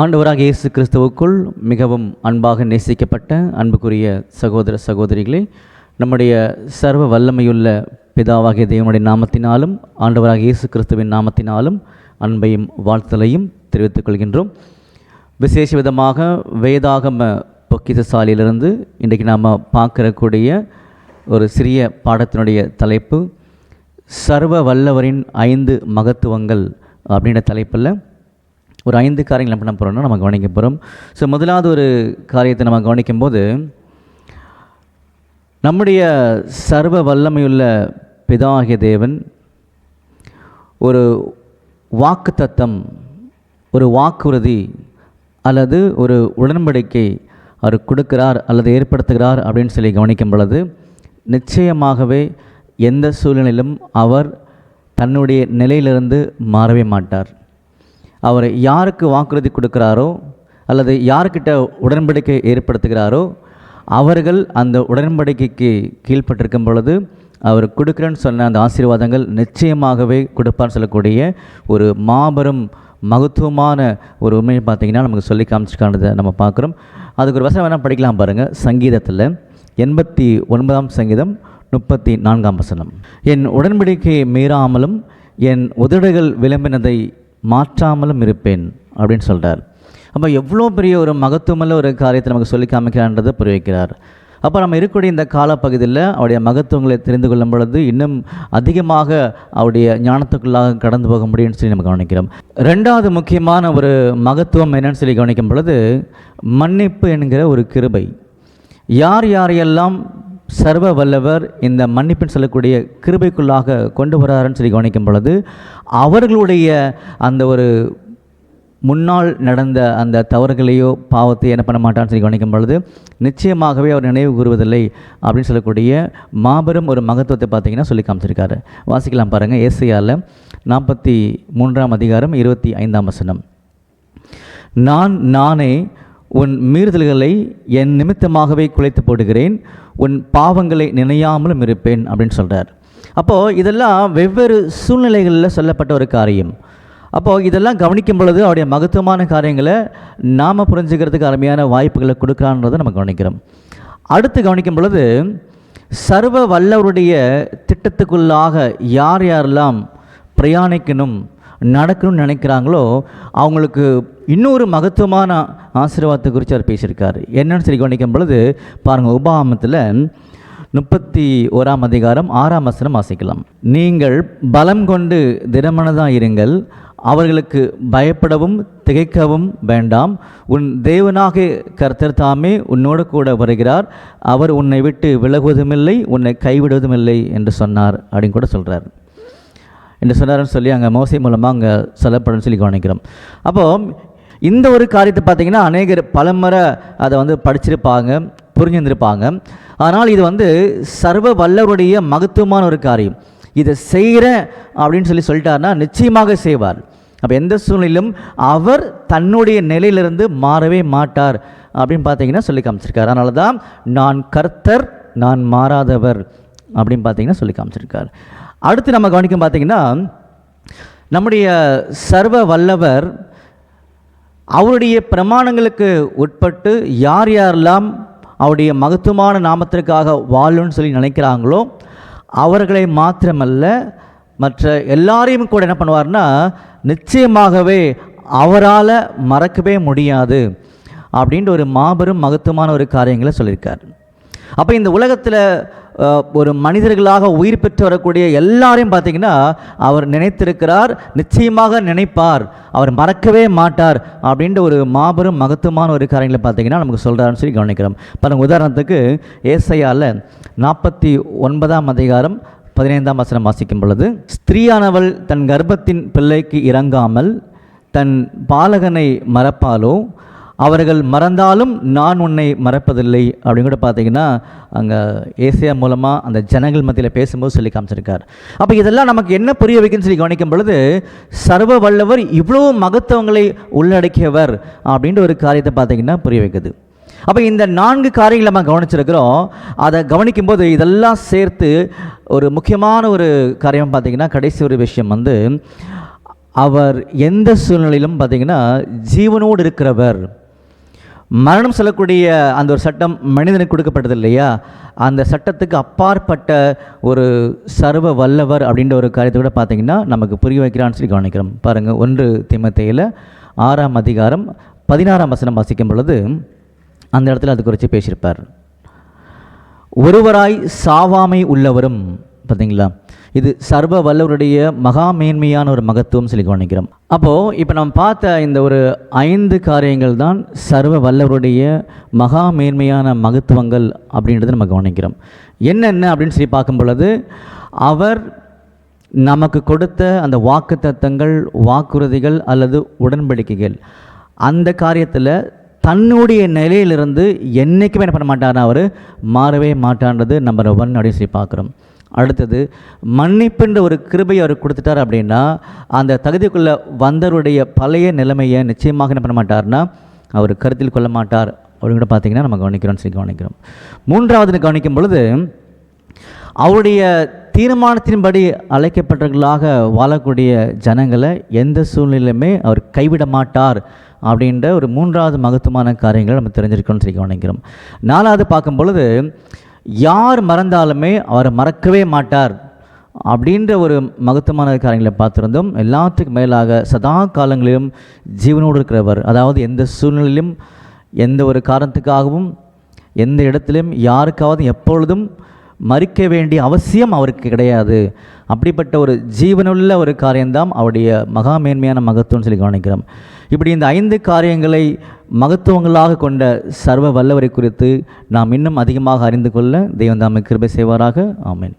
ஆண்டவராக இயேசு கிறிஸ்துவுக்குள் மிகவும் அன்பாக நேசிக்கப்பட்ட அன்புக்குரிய சகோதர சகோதரிகளே நம்முடைய சர்வ வல்லமையுள்ள பிதாவாகிய தேவனுடைய நாமத்தினாலும் ஆண்டவராக இயேசு கிறிஸ்துவின் நாமத்தினாலும் அன்பையும் வாழ்த்தலையும் தெரிவித்துக் கொள்கின்றோம். விசேஷ விதமாக வேதாகம பொக்கிசசாலியிலிருந்து இன்றைக்கு நாம் பார்க்கறக்கூடிய ஒரு சிறிய பாடத்தினுடைய தலைப்பு சர்வ வல்லவரின் ஐந்து மகத்துவங்கள் அப்படின்ற தலைப்பில் ஒரு ஐந்து காரியங்கள் என்ன பண்ண போகிறோம்னா நம்ம கவனிக்க போகிறோம் ஸோ முதலாவது ஒரு காரியத்தை நம்ம கவனிக்கும்போது நம்முடைய சர்வ வல்லமையுள்ள பிதாகிய தேவன் ஒரு வாக்கு தத்தம் ஒரு வாக்குறுதி அல்லது ஒரு உடன்படிக்கை அவர் கொடுக்கிறார் அல்லது ஏற்படுத்துகிறார் அப்படின்னு சொல்லி கவனிக்கும் பொழுது நிச்சயமாகவே எந்த சூழ்நிலையிலும் அவர் தன்னுடைய நிலையிலிருந்து மாறவே மாட்டார். அவர் யாருக்கு வாக்குறுதி கொடுக்குறாரோ அல்லது யார்கிட்ட உடன்படிக்கை ஏற்படுத்துகிறாரோ அவர்கள் அந்த உடன்படிக்கைக்கு கீழ்ப்பட்டிருக்கும் பொழுது அவர் கொடுக்குறேன்னு சொன்ன அந்த ஆசீர்வாதங்கள் நிச்சயமாகவே கொடுப்பான்னு சொல்லக்கூடிய ஒரு மாபெரும் மகத்துவமான ஒரு உண்மையை பார்த்தீங்கன்னா நமக்கு சொல்லி காமிச்சிருக்கானதை நம்ம பார்க்குறோம். அதுக்கு ஒரு வசனம் வேணால் படிக்கலாம் பாருங்கள் சங்கீதத்தில் எண்பத்தி ஒன்பதாம் சங்கீதம் முப்பத்தி நான்காம் வசனம். என் உடன்படிக்கையை மீறாமலும் என் உதடுகள் விளம்பினதை மாற்றாமலும் இருப்பேன் அப்படின்னு சொல்கிறார் அப்போ எவ்வளோ பெரிய ஒரு மகத்துவமுள்ள ஒரு காரியத்தை நமக்கு சொல்லி காமிக்கிறான்றதை புரிவிக்கிறார் அப்போ நம்ம இருக்கக்கூடிய இந்த காலப்பகுதியில் அவருடைய மகத்துவங்களை தெரிந்து கொள்ளும் பொழுது இன்னும் அதிகமாக அவருடைய ஞானத்துக்குள்ளாக கடந்து போக முடியும்னு சொல்லி நம்ம கவனிக்கிறோம். ரெண்டாவது முக்கியமான ஒரு மகத்துவம் என்னன்னு சொல்லி கவனிக்கும் பொழுது மன்னிப்பு என்கிற ஒரு கிருபை. யார் யாரையெல்லாம் சர்வ வல்லவர் இந்த மன்னிப்பின் சொல்லக்கூடிய கிருபைக்குள்ளாக கொண்டு வராருன்னு சொல்லி கவனிக்கும் பொழுது அவர்களுடைய அந்த ஒரு முன்னால் நடந்த அந்த தவறுகளையோ பாவத்தை என்ன பண்ண மாட்டான்னு சொல்லி கவனிக்கும் பொழுது நிச்சயமாகவே அவர் நினைவு கூறுவதில்லை அப்படின்னு சொல்லக்கூடிய மாபெரும் ஒரு மகத்துவத்தை பார்த்தீங்கன்னா சொல்லி காமிச்சிருக்காரு. வாசிக்கலாம் பாருங்கள் ஏசியாவில் நாற்பத்தி மூன்றாம் அதிகாரம் இருபத்தி ஐந்தாம் வசனம். நான் நானே உன் மீறுதல்களை என் நிமித்தமாகவே குலைத்து போடுகிறேன். உன் பாவங்களை நினையாமலும் இருப்பேன் அப்படின்னு சொல்கிறார் அப்போது இதெல்லாம் வெவ்வேறு சூழ்நிலைகளில் சொல்லப்பட்ட ஒரு காரியம். அப்போது இதெல்லாம் கவனிக்கும் பொழுது அவருடைய மகத்துவமான காரியங்களை நாம் புரிஞ்சுக்கிறதுக்கு அருமையான வாய்ப்புகளை கொடுக்குறான்றதை நம்ம கவனிக்கிறோம். அடுத்து கவனிக்கும் பொழுது சர்வ வல்லவருடைய திட்டத்துக்குள்ளாக யார் யாரெல்லாம் பிரயாணிக்கணும் நடக்கணும்னு நினைக்கிறாங்களோ அவங்களுக்கு இன்னொரு மகத்துவமான ஆசீர்வாதத்தை குறித்து அவர் பேசியிருக்கார். என்னன்னு சொல்லி கவனிக்கும் பொழுது பாருங்கள் உபாமத்தில் முப்பத்தி ஓராம் அதிகாரம் ஆறாம் வசனம் வாசிக்கலாம். நீங்கள் பலம் கொண்டு திடமனதாக இருங்கள் அவர்களுக்கு பயப்படவும் திகைக்கவும் வேண்டாம். உன் தேவனாக கர்த்தர் தாமே உன்னோடு கூட வருகிறார். அவர் உன்னை விட்டு விலகுவதுமில்லை உன்னை கைவிடுவதுமில்லை என்று சொன்னார் அப்படின்னு கூட சொல்கிறார் என்று சொன்னார்னு சொல்லி அங்கே மோசை மூலமாக அங்கே சொல்லப்படும் சொல்லி கவனிக்கிறோம். அப்போது இந்த ஒரு காரியத்தை பார்த்திங்கன்னா அநேகர் பலமுறை அதை வந்து படிச்சிருப்பாங்க புரிஞ்சிருந்திருப்பாங்க. ஆனால் இது வந்து சர்வ வல்லவருடைய மகத்துவமான ஒரு காரியம். இதை செய்கிறேன் அப்படின்னு சொல்லி சொல்லிட்டாருன்னா நிச்சயமாக செய்வார். அப்போ எந்த சூழ்நிலையிலும் அவர் தன்னுடைய நிலையிலிருந்து மாறவே மாட்டார் அப்படின்னு பார்த்தீங்கன்னா சொல்லி காமிச்சிருக்கார். அதனால தான் நான் கர்த்தர் நான் மாறாதவர் அப்படின்னு பார்த்தீங்கன்னா சொல்லி காமிச்சிருக்கார். அடுத்து நம்ம கவனிக்கும் பார்த்தீங்கன்னா நம்முடைய சர்வ வல்லவர் அவருடைய பிரமாணங்களுக்கு உட்பட்டு யார் யாரெல்லாம் அவருடைய மகத்துவமான நாமத்திற்காக வாழும்னு சொல்லி நினைக்கிறாங்களோ அவர்களை மாத்திரமல்ல மற்ற எல்லாரையும் கூட என்ன பண்ணுவார்னா நிச்சயமாகவே அவரால் மறக்கவே முடியாது அப்படின்ற ஒரு மாபெரும் மகத்துவமான ஒரு காரியங்களை சொல்லியிருக்கார். அப்போ இந்த உலகத்தில் ஒரு மனிதர்களாக உயிர் பெற்று வரக்கூடிய எல்லாரையும் பார்த்தீங்கன்னா அவர் நினைத்திருக்கிறார் நிச்சயமாக நினைப்பார். அவர் மறக்கவே மாட்டார் அப்படின்ற ஒரு மாபெரும் மகத்துவமான ஒரு காரியங்களை பார்த்தீங்கன்னா நமக்கு சொல்கிறாருன்னு சொல்லி கவனிக்கிறோம். பாருங்க உதாரணத்துக்கு ஏசையால் நாற்பத்தி ஒன்பதாம் அதிகாரம் பதினைந்தாம் வசனம் வாசிக்கும் பொழுது ஸ்திரீயானவள் தன் கர்ப்பத்தின் பிள்ளைக்கு இறங்காமல் தன் பாலகனை மறப்பாலோ அவர்கள் மறந்தாலும் நான் உன்னை மறப்பதில்லை அப்படின்னு கூட பார்த்தீங்கன்னா அங்கே ஏசியா மூலமாக அந்த ஜனங்கள் மத்தியில் பேசும்போது சொல்லி காமிச்சிருக்கார். அப்போ இதெல்லாம் நமக்கு என்ன புரிய வைக்குன்னு சொல்லி கவனிக்கும் பொழுது சர்வ வல்லவர் இவ்வளோ மகத்துவங்களை உள்ளடக்கியவர் அப்படின்ற ஒரு காரியத்தை பார்த்தீங்கன்னா புரிய வைக்குது. அப்போ இந்த நான்கு காரியங்களை நம்ம கவனிச்சிருக்கிறோம். அதை கவனிக்கும்போது இதெல்லாம் சேர்த்து ஒரு முக்கியமான ஒரு காரியம் பார்த்தீங்கன்னா கடைசி ஒரு விஷயம் வந்து அவர் எந்த சூழ்நிலையிலும் பார்த்தீங்கன்னா ஜீவனோடு இருக்கிறவர். மரணம் சொல்லக்கூடிய அந்த ஒரு சட்டம் மனிதனுக்கு கொடுக்கப்பட்டது இல்லையா அந்த சட்டத்துக்கு அப்பாற்பட்ட ஒரு சர்வ வல்லவர் அப்படின்ற ஒரு காரியத்தை கூட பார்த்தீங்கன்னா நமக்கு புரிய வைக்கிறான்னு சொல்லி கவனிக்கிறோம். பாருங்கள் ஒன்று திமத்தையில் ஆறாம் அதிகாரம் பதினாறாம் வசனம் வாசிக்கும் பொழுது அந்த இடத்துல அது குறித்து பேசியிருப்பார். ஒருவராய் சாவாமை உள்ளவரும் பார்த்தீங்களா? இது சர்வ வல்லவருடைய மகா மேன்மையான ஒரு மகத்துவம் சொல்லி கவனிக்கிறோம். அப்போது இப்போ நம்ம பார்த்த இந்த ஒரு ஐந்து காரியங்கள் தான் சர்வ வல்லவருடைய மகா மேன்மையான மகத்துவங்கள் அப்படின்றத நம்ம கவனிக்கிறோம். என்னென்ன அப்படின்னு சொல்லி பார்க்கும் பொழுது அவர் நமக்கு கொடுத்த அந்த வாக்கு தத்தங்கள் வாக்குறுதிகள் அல்லது உடன்படிக்கைகள் அந்த காரியத்தில் தன்னுடைய நிலையிலிருந்து என்றைக்குமே என்ன பண்ண மாட்டார்னா அவர் மாறவே மாட்டான்றது நம்பர் ஒன் அப்படின்னு சொல்லி பார்க்குறோம். அடுத்தது மன்னிப்புன்ற ஒரு கிருபையை அவர் கொடுத்துட்டார் அப்படின்னா அந்த தகுதிக்குள்ளே வந்தவருடைய பழைய நிலைமையை நிச்சயமாக என்ன பண்ண மாட்டார்னா அவர் கருத்தில் கொள்ள மாட்டார். அப்படின்னு கூட பார்த்தீங்கன்னா நம்ம கவனிக்கிறோம்னு சொல்லி கவனிக்கிறோம். மூன்றாவது கவனிக்கும் பொழுது அவருடைய தீர்மானத்தின்படி அழைக்கப்பட்டவர்களாக வாழக்கூடிய ஜனங்களை எந்த சூழ்நிலையுமே அவர் கைவிட மாட்டார் அப்படின்ற ஒரு மூன்றாவது மகத்துவமான காரியங்களை நம்ம தெரிஞ்சிருக்கோம்னு சொல்லி கவனிக்கிறோம். நாலாவது பார்க்கும் பொழுது யார் மறந்தாலுமே அவர் மறக்கவே மாட்டார் அப்படின்ற ஒரு மகத்துவமான காரியங்களை பார்த்துருந்தோம் எல்லாத்துக்கும் மேலாக சதா காலங்களிலும் ஜீவனோடு இருக்கிறவர். அதாவது எந்த சூழ்நிலையிலும் எந்த ஒரு காரணத்துக்காகவும் எந்த இடத்திலும் யாருக்காவது எப்பொழுதும் மறிக்க வேண்டிய அவசியம் அவருக்கு கிடையாது. அப்படிப்பட்ட ஒரு ஜீவனுள்ள ஒரு காரியம்தான் அவருடைய மகா மேன்மையான மகத்துவம்னு சொல்லி கவனிக்கிறோம். இப்படி இந்த ஐந்து காரியங்களை மகத்துவங்களாக கொண்ட சர்வ வல்லவரை குறித்து நாம் இன்னும் அதிகமாக அறிந்து கொள்ள தெய்வம் தாமை கிருபை செய்வாராக. ஆமேன்.